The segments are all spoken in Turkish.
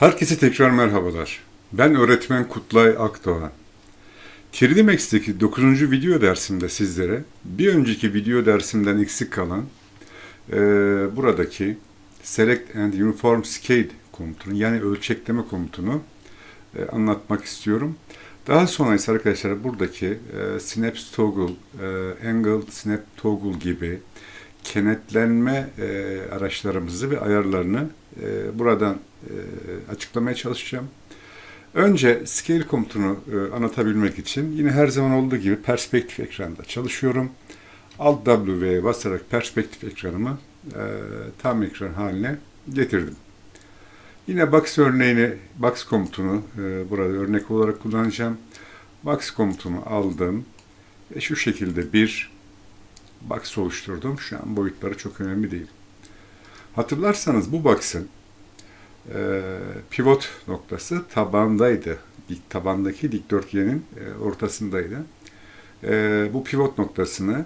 Herkese tekrar merhabalar. Ben öğretmen Kutlay Akdoğan. 3D Max'teki 9. video dersimde sizlere bir önceki video dersimden eksik kalan eee, buradaki Select and Uniform Scale komutunu yani ölçekleme komutunu eee, anlatmak istiyorum. Daha sonra ise arkadaşlar buradaki eee Synapse Toggle, eee, Angle Snap Toggle gibi kenetlenme eee, araçlarımızı ve ayarlarını eee, buradan eee, açıklamaya çalışacağım. Önce scale komutunu e, anlatabilmek için yine her zaman olduğu gibi perspektif ekranda çalışıyorum. Alt W'ye basarak perspektif ekranımı e, tam ekran haline getirdim. Yine box örneğini, box komutunu e, burada örnek olarak kullanacağım. Box komutunu aldım ve şu şekilde bir box oluşturdum. Şu an boyutları çok önemli değil. Hatırlarsanız bu box'ın e, pivot noktası tabandaydı. Dik, tabandaki dikdörtgenin e, ortasındaydı. E, bu pivot noktasını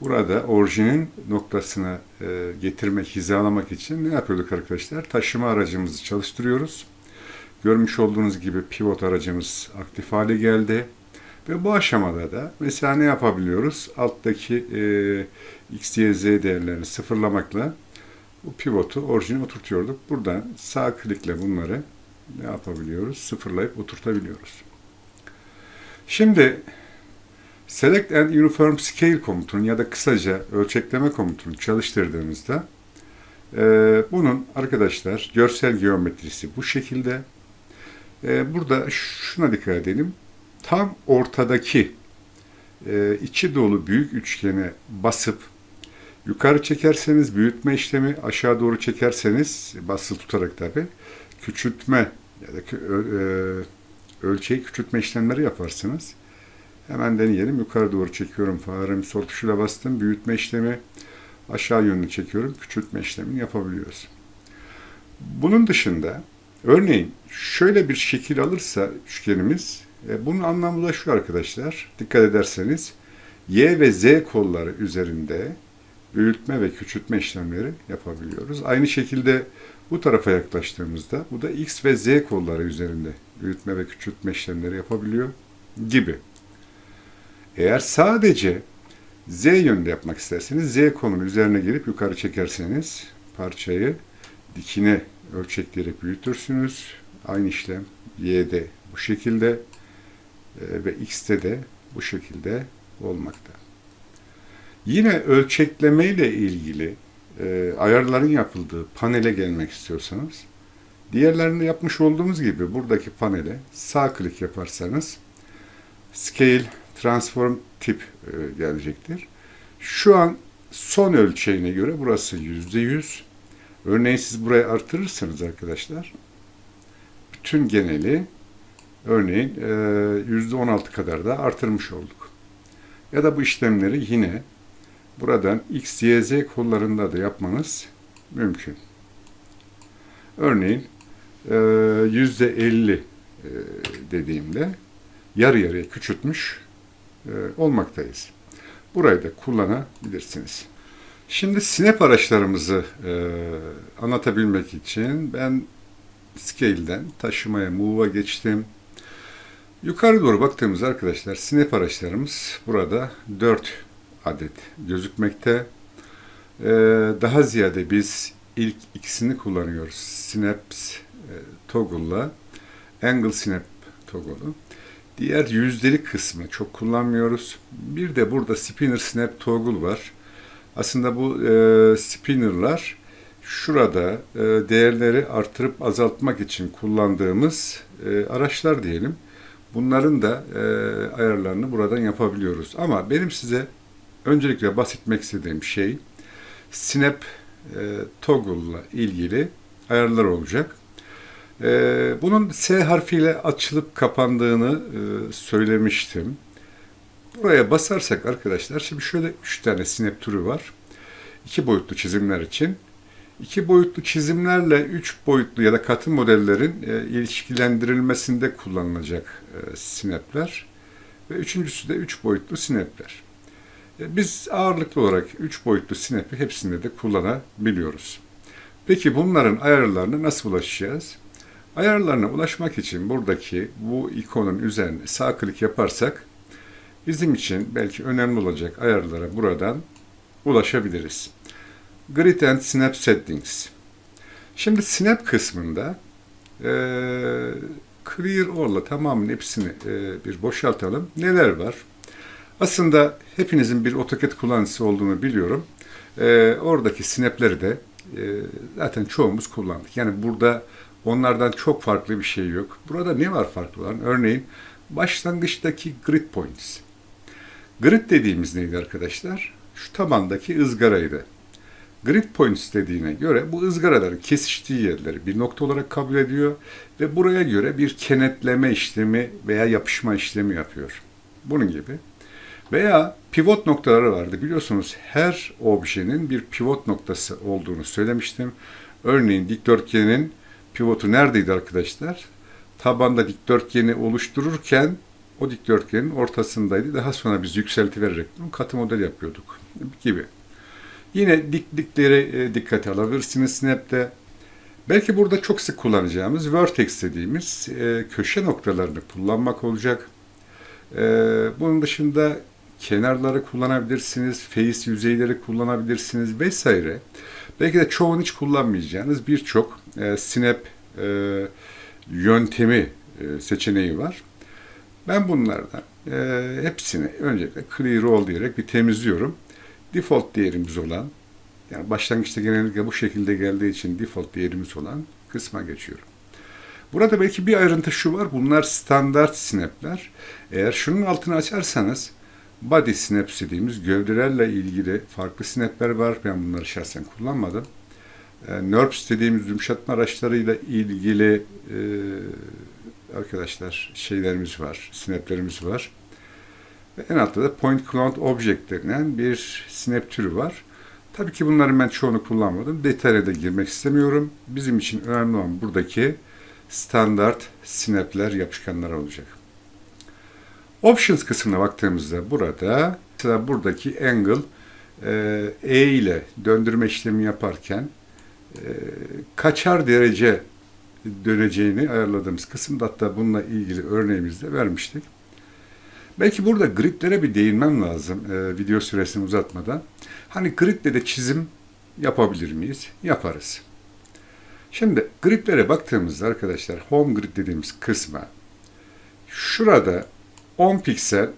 burada orijinin noktasına e, getirmek, hizalamak için ne yapıyorduk arkadaşlar? Taşıma aracımızı çalıştırıyoruz. Görmüş olduğunuz gibi pivot aracımız aktif hale geldi. Ve bu aşamada da mesela ne yapabiliyoruz? Alttaki e, x, y, z değerlerini sıfırlamakla bu pivotu orijine oturtuyorduk. Buradan sağ klikle bunları ne yapabiliyoruz? Sıfırlayıp oturtabiliyoruz. Şimdi Select and Uniform Scale komutunu ya da kısaca ölçekleme komutunu çalıştırdığımızda e, bunun arkadaşlar görsel geometrisi bu şekilde. E, burada şuna dikkat edelim. Tam ortadaki e, içi dolu büyük üçgene basıp Yukarı çekerseniz büyütme işlemi, aşağı doğru çekerseniz basılı tutarak tabi küçültme ya da e, ölçeği küçültme işlemleri yaparsınız. Hemen deneyelim. Yukarı doğru çekiyorum faremi sol tuşuyla bastım. Büyütme işlemi aşağı yönlü çekiyorum. Küçültme işlemini yapabiliyoruz. Bunun dışında örneğin şöyle bir şekil alırsa üçgenimiz e, bunun anlamı da şu arkadaşlar. Dikkat ederseniz Y ve Z kolları üzerinde büyütme ve küçültme işlemleri yapabiliyoruz. Aynı şekilde bu tarafa yaklaştığımızda bu da X ve Z kolları üzerinde büyütme ve küçültme işlemleri yapabiliyor gibi. Eğer sadece Z yönünde yapmak isterseniz Z kolunun üzerine gelip yukarı çekerseniz parçayı dikine ölçekleyerek büyütürsünüz. Aynı işlem Y'de bu şekilde e, ve X'te de bu şekilde olmakta. Yine ölçekleme ile ilgili e, ayarların yapıldığı panele gelmek istiyorsanız, diğerlerinde yapmış olduğumuz gibi buradaki panele sağ klik yaparsanız Scale Transform Tip e, gelecektir. Şu an son ölçeğine göre burası yüzde yüz. Örneğin siz burayı artırırsanız arkadaşlar, bütün geneli örneğin e, yüzde on altı kadar da artırmış olduk. Ya da bu işlemleri yine buradan X, Y, Z kollarında da yapmanız mümkün. Örneğin e, yüzde 50 e, dediğimde yarı yarıya küçültmüş e, olmaktayız. Burayı da kullanabilirsiniz. Şimdi Snap araçlarımızı e, anlatabilmek için ben Scale'den taşımaya Move'a geçtim. Yukarı doğru baktığımız arkadaşlar Snap araçlarımız burada 4 adet gözükmekte. Ee, daha ziyade biz ilk ikisini kullanıyoruz. Synapse e, toggle'la Angle Snap toggle'u. Diğer yüzdelik kısmı çok kullanmıyoruz. Bir de burada Spinner Snap toggle var. Aslında bu e, spinnerlar şurada e, değerleri artırıp azaltmak için kullandığımız e, araçlar diyelim. Bunların da e, ayarlarını buradan yapabiliyoruz. Ama benim size öncelikle bahsetmek istediğim şey Snap e, Toggle ile ilgili ayarlar olacak. E, bunun S harfiyle açılıp kapandığını e, söylemiştim. Buraya basarsak arkadaşlar şimdi şöyle 3 tane Snap türü var. 2 boyutlu çizimler için. İki boyutlu çizimlerle üç boyutlu ya da katı modellerin e, ilişkilendirilmesinde kullanılacak e, sinepler ve üçüncüsü de üç boyutlu sinepler. Biz ağırlıklı olarak üç boyutlu sinepi hepsinde de kullanabiliyoruz. Peki bunların ayarlarına nasıl ulaşacağız? Ayarlarına ulaşmak için buradaki bu ikonun üzerine sağ klik yaparsak bizim için belki önemli olacak ayarlara buradan ulaşabiliriz. Grid and Snap Settings. Şimdi Snap kısmında e, Clear All'la tamamen hepsini e, bir boşaltalım. Neler var? Aslında hepinizin bir AutoCAD kullanıcısı olduğunu biliyorum. E, oradaki snapleri de e, zaten çoğumuz kullandık. Yani burada onlardan çok farklı bir şey yok. Burada ne var farklı olan? Örneğin başlangıçtaki grid points. Grid dediğimiz neydi arkadaşlar? Şu tabandaki ızgaraydı. Grid points dediğine göre bu ızgaraların kesiştiği yerleri bir nokta olarak kabul ediyor ve buraya göre bir kenetleme işlemi veya yapışma işlemi yapıyor. Bunun gibi. Veya pivot noktaları vardı. Biliyorsunuz her objenin bir pivot noktası olduğunu söylemiştim. Örneğin dikdörtgenin pivotu neredeydi arkadaşlar? Tabanda dikdörtgeni oluştururken o dikdörtgenin ortasındaydı. Daha sonra biz yükselti vererek bunu katı model yapıyorduk gibi. Yine diklikleri e, dikkate alabilirsiniz Snap'te. Belki burada çok sık kullanacağımız vertex dediğimiz e, köşe noktalarını kullanmak olacak. E, bunun dışında kenarları kullanabilirsiniz, face yüzeyleri kullanabilirsiniz vesaire. Belki de çoğunu hiç kullanmayacağınız birçok e, snap e, yöntemi e, seçeneği var. Ben bunlardan e, hepsini öncelikle clear all diyerek bir temizliyorum. Default değerimiz olan, yani başlangıçta genellikle bu şekilde geldiği için default değerimiz olan kısma geçiyorum. Burada belki bir ayrıntı şu var. Bunlar standart snapler. Eğer şunun altını açarsanız body snaps dediğimiz gövdelerle ilgili farklı snapler var. Ben bunları şahsen kullanmadım. E, NURBS dediğimiz yumuşatma araçlarıyla ilgili e, arkadaşlar şeylerimiz var, snaplerimiz var. Ve en altta da point cloud object denilen bir snap türü var. Tabii ki bunların ben çoğunu kullanmadım. Detaya da girmek istemiyorum. Bizim için önemli olan buradaki standart snapler, yapışkanlar olacak. Options kısmına baktığımızda burada mesela buradaki angle e, E ile döndürme işlemi yaparken e, kaçar derece döneceğini ayarladığımız kısımda hatta bununla ilgili örneğimizde vermiştik. Belki burada gridlere bir değinmem lazım e, video süresini uzatmadan. Hani gridle de çizim yapabilir miyiz? Yaparız. Şimdi gridlere baktığımızda arkadaşlar home grid dediğimiz kısma şurada 10 piksel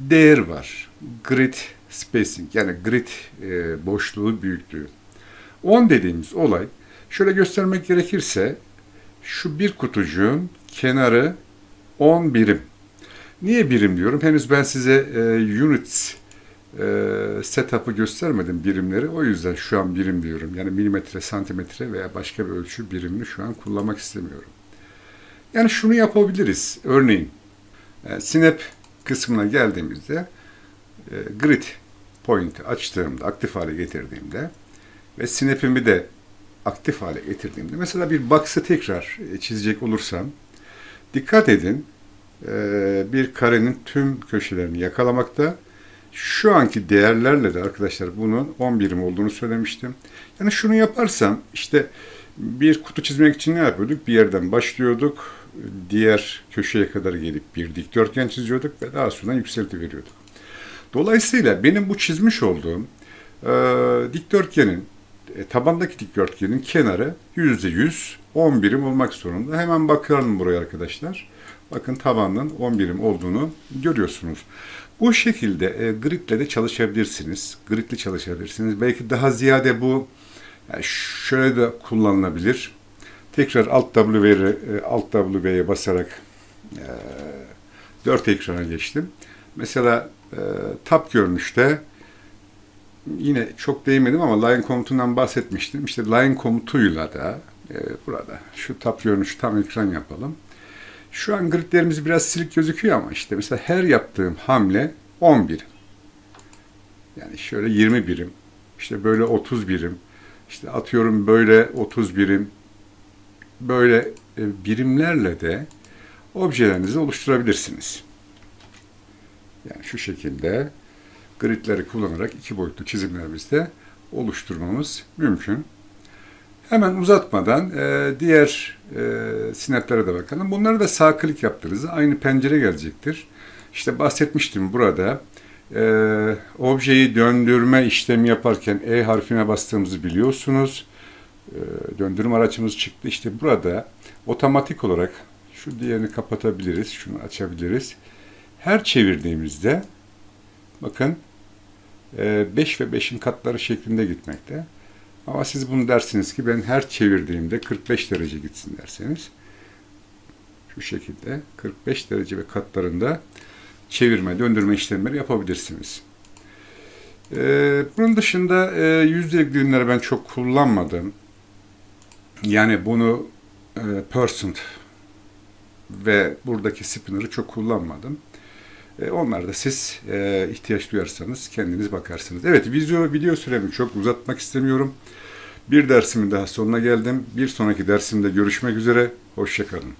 değer var. Grid spacing yani grid e, boşluğu büyüklüğü. 10 dediğimiz olay şöyle göstermek gerekirse şu bir kutucuğun kenarı 10 birim. Niye birim diyorum? Henüz ben size e, units e, setup'ı göstermedim birimleri. O yüzden şu an birim diyorum. Yani milimetre, santimetre veya başka bir ölçü birimini şu an kullanmak istemiyorum. Yani şunu yapabiliriz. Örneğin e, snap kısmına geldiğimizde e, grid point'i açtığımda, aktif hale getirdiğimde ve snap'imi de aktif hale getirdiğimde mesela bir box'ı tekrar e, çizecek olursam dikkat edin e, bir karenin tüm köşelerini yakalamakta. Şu anki değerlerle de arkadaşlar bunun 10 birim olduğunu söylemiştim. Yani şunu yaparsam işte bir kutu çizmek için ne yapıyorduk? Bir yerden başlıyorduk. Diğer köşeye kadar gelip bir dikdörtgen çiziyorduk ve daha sonra yükselti veriyorduk. Dolayısıyla benim bu çizmiş olduğum e, dikdörtgenin e, tabandaki dikdörtgenin kenarı %100 10 birim olmak zorunda. Hemen bakalım buraya arkadaşlar. Bakın tabanın 10 birim olduğunu görüyorsunuz. Bu şekilde e, gridle de çalışabilirsiniz. Gridle çalışabilirsiniz. Belki daha ziyade bu yani şöyle de kullanılabilir. Tekrar Alt W'ye e, Alt W'ye basarak e, 4 ekrana geçtim. Mesela e, tab görünüşte yine çok değinmedim ama line komutundan bahsetmiştim. İşte line komutuyla da e, burada şu tab görünüşü tam ekran yapalım. Şu an gridlerimiz biraz silik gözüküyor ama işte mesela her yaptığım hamle 10 birim. Yani şöyle 20 birim. İşte böyle 30 birim. İşte atıyorum böyle 30 birim. Böyle e, birimlerle de objelerinizi oluşturabilirsiniz. Yani şu şekilde gridleri kullanarak iki boyutlu çizimlerimizde oluşturmamız mümkün. Hemen uzatmadan e, diğer e, sineplere de bakalım. Bunları da sağ klik yaptığınızda aynı pencere gelecektir. İşte bahsetmiştim burada. E, objeyi döndürme işlemi yaparken E harfine bastığımızı biliyorsunuz. E, döndürme araçımız çıktı. İşte burada otomatik olarak şu diğerini kapatabiliriz. Şunu açabiliriz. Her çevirdiğimizde bakın 5 ve 5'in katları şeklinde gitmekte. Ama siz bunu dersiniz ki ben her çevirdiğimde 45 derece gitsin derseniz şu şekilde 45 derece ve katlarında çevirme, döndürme işlemleri yapabilirsiniz. Ee, bunun dışında e, yüzdelik dilimleri ben çok kullanmadım. Yani bunu e, percent ve buradaki spinner'ı çok kullanmadım. E, Onlar da siz e, ihtiyaç duyarsanız kendiniz bakarsınız. Evet video, video süremi çok uzatmak istemiyorum. Bir dersimin daha sonuna geldim. Bir sonraki dersimde görüşmek üzere. Hoşçakalın.